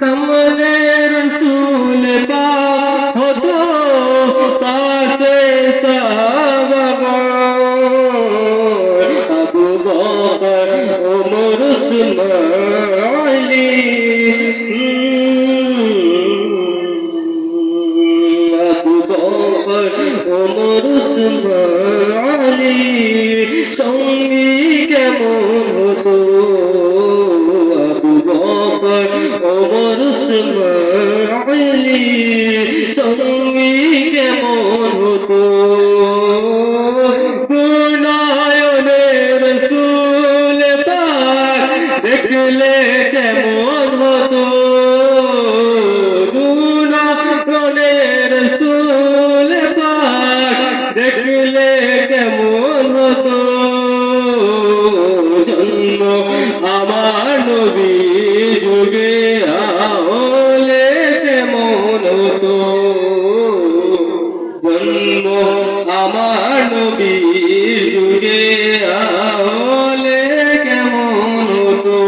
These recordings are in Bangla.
সামনে রসুল হতো ওমর সঙ্গী কেমন হতো? ওমর সঙ্গী কেমন হতো গুনায়নের রসুল পাক দেখলে কেমন হতো গুনায়নের রসুল পাক দেখলে কেমন হতো আমার নবী জন্ম আমার নবীর যুগে আহলে কেমন হতো?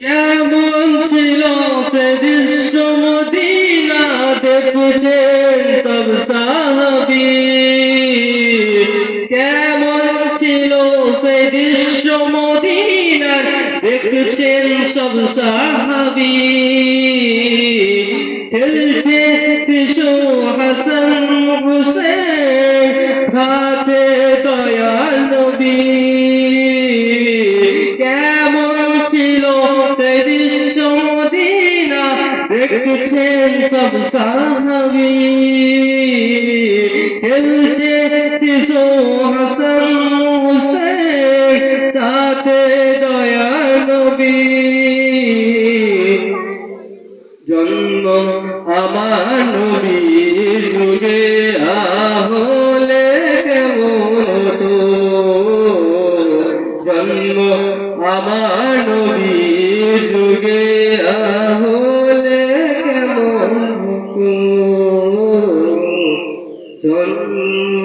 কেমন ছিল সে দৃশ্য মদিনা দেখছেন দেখছেন সব সাহাবি। খেলছে শিশু হাসান হুসেন, হাতে দয়াল নবী। কেমন ছিল দৃশ্য মদিনা? দেখছেন সব সাহাবি। খেলছে শিশু হুসেন জন্ম আমার নবীর যুগে আহলে কেমন জন্ম আমার নবীর যুগে আহলে জন্ম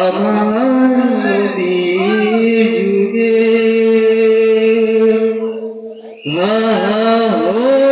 আমার নবীর যুগে